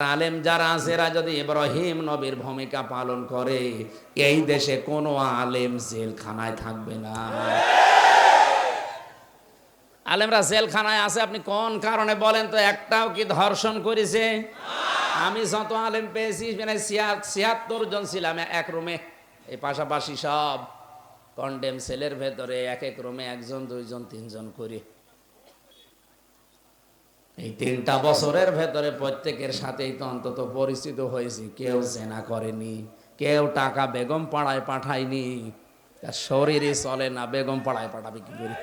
আলেম যারা আছে, এরা যদি ইব্রাহিম নবীর ভূমিকা পালন করে, এই দেশে কোনো আলেম জেলখানায় থাকবে না। আলেমরা জেলখানায় আছে, আপনি কোন কারণে বলেন তো? একটাও কি ধর্ষণ করেছে? আমি যত আলেম পেয়েছি মানে ছিয়াত্তর জন ছিলাম এক রুমে। এই পাশাপাশি সব কন্ডেম সেলের ভেতরে এক এক রুমে একজন, দুইজন, তিনজন করে। এই তিনটা বছরের ভেতরে প্রত্যেকের সাথেই তো অন্তত পরিচিত হয়েছি। কেউ জেনা করেনি, কেউ টাকা বেগম পাড়ায় পাঠায়নি। তার শরীরই চলে না, বেগম পাড়ায় পাঠাবে কি করে?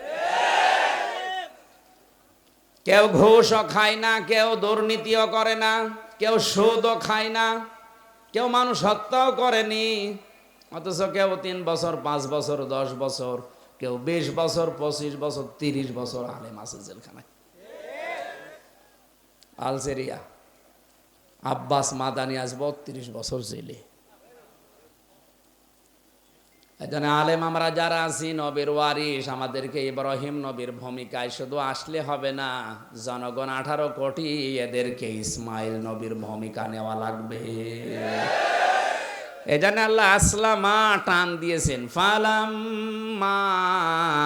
কেউ ঘুষও খায় না, কেউ দুর্নীতিও করে না, কেউ সুদও খায় না, কেউ মানুষ হত্যাও করেনি। অথচ কেউ তিন বছর, পাঁচ বছর, দশ বছর, কেউ বিশ বছর, পঁচিশ বছর, তিরিশ বছর আলেম আছে জেলখানায়। আলজেরিয়া। আব্বাস মাদানি আজ বত্রিশ বছর জেলে। এজন্য আলেম আমরা যারা আছি, নবীর ওয়ারিস আমাদেরকে ইব্রাহিম নবীর ভূমিকায় শুধু আসলে হবে না, জনগণ আঠারো কোটি, এদেরকে ইসমাইল নবীর ভূমিকা নেওয়া লাগবে। এজন্য আল্লাহ আসলামা টান দিয়েছেন ফালাম লিল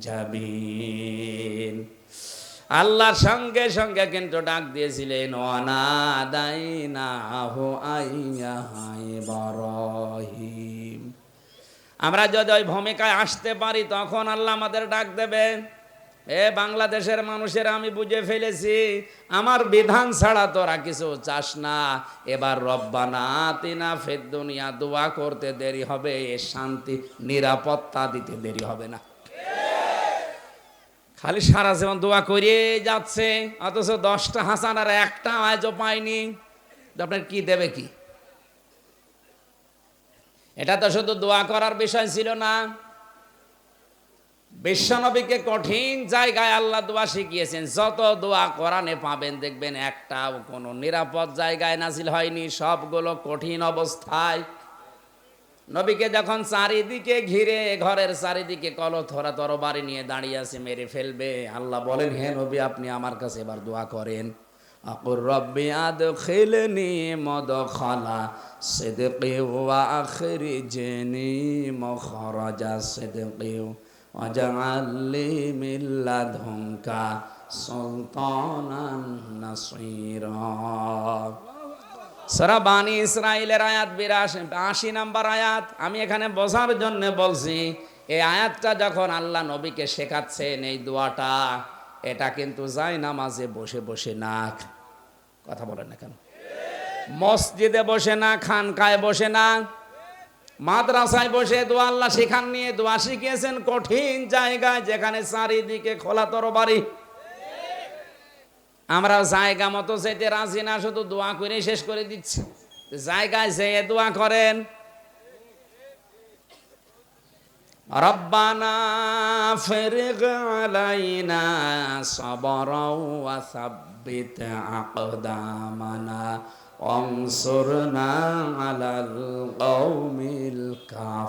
জাবিন। আল্লাহর সঙ্গে সঙ্গে কিন্তু ডাক দিয়েছিলেন আমরা যদি ওই ভূমিকায় আসতে পারি, তখন আল্লাহ আমাদের ডাক দেবে এ বাংলাদেশের মানুষের, আমি বুঝে ফেলেছি, আমার বিধান ছাড়া তোরা কিছু চাস না। এবার রব্বানা তিনা ফেদ্দুনিয়া দোয়া করতে দেরি হবে, এ শান্তি, নিরাপত্তা দিতে দেরি হবে না। খালি সারা জীবন দোয়া করে যাচ্ছে, অথচ দশটা হাসান আর একটা আজও পাইনি আপনার কি দেবে কি? এটা তো শুধু দোয়া করার বিষয় ছিল না। বিশ্বনবীকে কঠিন জায়গায় আল্লাহ দোয়া শিখিয়েছেন, যত দোয়া কোরআনে পাবেন দেখবেন একটাও কোনো নিরাপদ জায়গায় নাজিল হয়নি, সবগুলো কঠিন অবস্থায়। নবীকে যখন চারিদিকে ঘিরে, ঘরের চারিদিকে কলথরা তরবারি নিয়ে দাঁড়িয়ে আছে, মেরে ফেলবে। আল্লাহ বলেন, হে নবী, আপনি আমার কাছে এবার দোয়া করেন। আকুর রব্বি আদ খেলনি মদ খালা সেদকে ওয়া আখরি জেনি মখরাজা মিন লাদুনকা সুলতানান নাসীরা সারা বানি ইসরায়েলের আয়াত বিরাশি, আশি নাম্বার আয়াত, আমি এখানে বোঝার জন্য বলছি, এই আয়াতটা যখন আল্লাহ নবীকে শেখাচ্ছেন, এই দোয়াটা, এটা কিন্তু যায় নামাজে বসে বসে না কথা বলেন না কেন? মসজিদে বসে না, খানকায় বসে না মাদ্রাসায় বসে দোয়া আল্লাহ নিয়ে দোয়া শিখিয়েছেন কঠিন জায়গায় যেখানে চারিদিকে খোলা তরবারি। আমরা জায়গা মতো যেতে রাজি না, শুধু দোয়া করে শেষ করে দিচ্ছি। জায়গায় যেয়ে দোয়া করেন রব্বানা ফেরগ আলাইনা সবরাও ওয়া সাব্বিত আকদামানা وانصرنا على القوم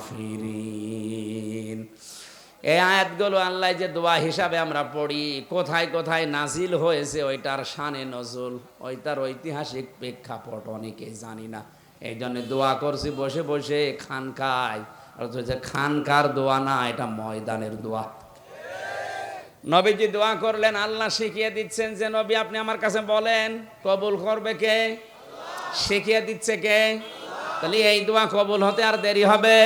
الكافرين এই আয়াতগুলো আল্লাহ যে দোয়া হিসাবে আমরা পড়ি কোথায় কোথায় নাজিল হয়েছে ওইটার শানে নজুল ওইটার ঐতিহাসিক প্রেক্ষাপট অনেকেই জানি না এই জন্য দোয়া করছি বসে বসে খানকায় অথচ খানকার দোয়া না, এটা ময়দানের দোয়া। নবীজি দোয়া করলেন, আল্লাহ শিখিয়ে দিচ্ছেন যে, নবী আপনি আমার কাছে বলেন, কবুল করবে কে? শিখিয়ে দিচ্ছে কে? তাহলে এই দোয়া কবুল হতে আর দেরি হবে।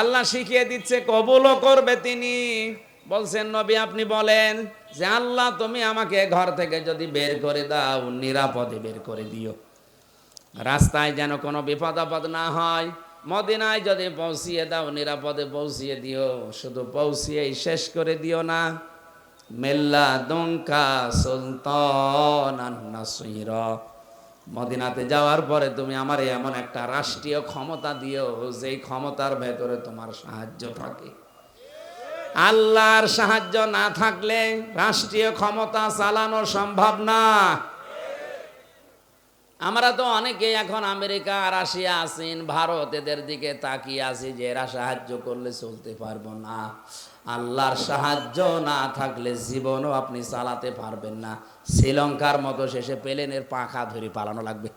আল্লাহ শিখিয়ে দিচ্ছে, কবুলও করবে তিনি। বলছেন, নবী আপনি বলেন যে, আল্লাহ তুমি আমাকে ঘর থেকে যদি বের করে দাও, নিরাপদে বের করে দিও। রাস্তায় যেন কোনো বিপদ আপদ না হয় মদিনায় যদি পৌঁছিয়ে দাও, নিরাপদে পৌঁছিয়ে দিও। শুধু পৌঁছিয়েই শেষ করে দিও না। মেল্লা দঙ্কা সুলতান নাসিরা। মদিনাতে যাওয়ার পরে তুমি আমার এমন একটা রাষ্ট্রীয় ক্ষমতা দিও, যেই ক্ষমতার ভেতরে তোমার সাহায্য থাকে। আল্লাহর সাহায্য না থাকলে রাষ্ট্রীয় ক্ষমতা চালানো সম্ভব না। আমরা তো অনেকে এখন আমেরিকা, রাশিয়া, চীন, ভারত এদের দিকে তাকিয়ে আছি যে এরা সাহায্য করলে চলতে পারব না। আল্লাহর সাহায্য না থাকলে জীবনও আপনি চালাতে পারবেন না। শ্রীলঙ্কার মতো শেষে প্লেনের পাখা ধরে পালানো লাগবে।